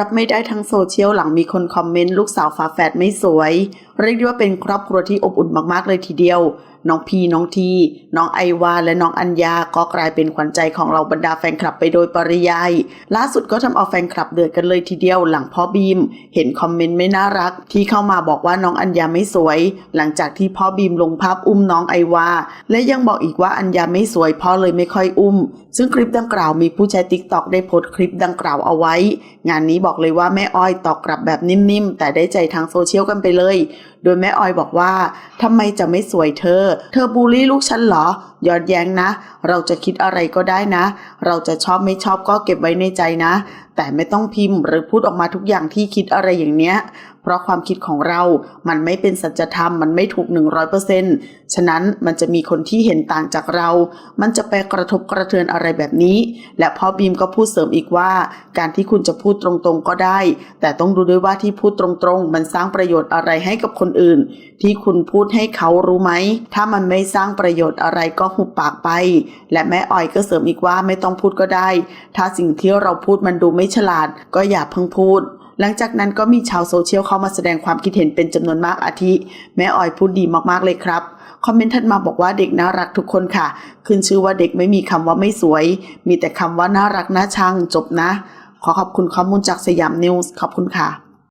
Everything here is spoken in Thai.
รับไม่ได้ทั้งโซเชียลหลังมีคนคอมเมนต์ลูกสาวฝาแฝดไม่สวย เรียกได้ว่าเป็นครอบครัวที่อบอุ่นมากๆเลยทีเดียว น้องพีน้องทีน้องไอวาและน้องอัญญาก็กลายเป็นขวัญใจของเราบรรดาแฟนคลับไปโดยปริยายล่าสุดก็ทำเอาแฟนคลับเดือดกันเลยทีเดียว หลังพ่อบีม เห็นคอมเมนต์ไม่น่ารัก ที่เข้ามาบอกว่าน้องอัญญาไม่สวย หลังจากที่พ่อบีมลงภาพอุ้มน้องไอวาและยังบอกอีกว่าอัญญาไม่สวยพ่อเลยไม่ค่อยอุ้มซึ่งคลิปดังกล่าวมีผู้ใช้ติ๊กต็อกได้โพสต์คลิปดังกล่าวเอาไว้ งานนี้บอกเลยว่าแม่อ้อยตอบกลับแบบนิ่มๆ แต่ได้ใจทางโซเชียลกันไปเลย โดยแม่อ้อยบอกว่าทำไมจะไม่สวยเธอ เธอบูลลี่ลูกฉันเหรอ ยอนแย้งนะ เราจะคิดอะไรก็ได้นะ เราจะชอบไม่ชอบก็เก็บไว้ในใจนะ แต่ไม่ต้องพิมพ์หรือพูดออกมาทุกอย่างที่คิดอะไรอย่างเนี้ย ราะความคิดของเรา มันไม่เป็นสัจธรรม มันไม่ถูก 100%ฉะนั้นมันจะมีคนที่เห็นต่างจากเรา มันจะไปกระทบกระเทือนอะไรแบบนี้ และพ่อบีมก็พูดเสริมอีกว่า การที่คุณจะพูดตรงๆก็ได้ แต่ต้องดูด้วยว่าที่พูดตรงๆ มันสร้างประโยชน์อะไรให้กับคนอื่น ที่คุณพูดให้เขารู้ไหม ถ้ามันไม่สร้างประโยชน์อะไรก็หุบปากไป และแม่อ้อยก็เสริมอีกว่าไม่ต้องพูดก็ได้ ถ้าสิ่งที่เราพูดมันดูไม่ฉลาดก็อย่าเพิ่งพูด หลังจากนั้นก็มีชาวโซเชียลเข้ามาแสดงความคิดเห็นเป็นจำนวนมากอาทิ แม่ออยพูดดีมากๆเลยครับคอมเมนต์ถัดมาบอกว่าเด็กน่ารักทุกคนค่ะ ขึ้นชื่อว่าเด็กไม่มีคำว่าไม่สวย มีแต่คำว่าน่ารักน่าชังจบนะ ขอขอบคุณข้อมูลจากสยามนิวส์ขอบคุณค่ะ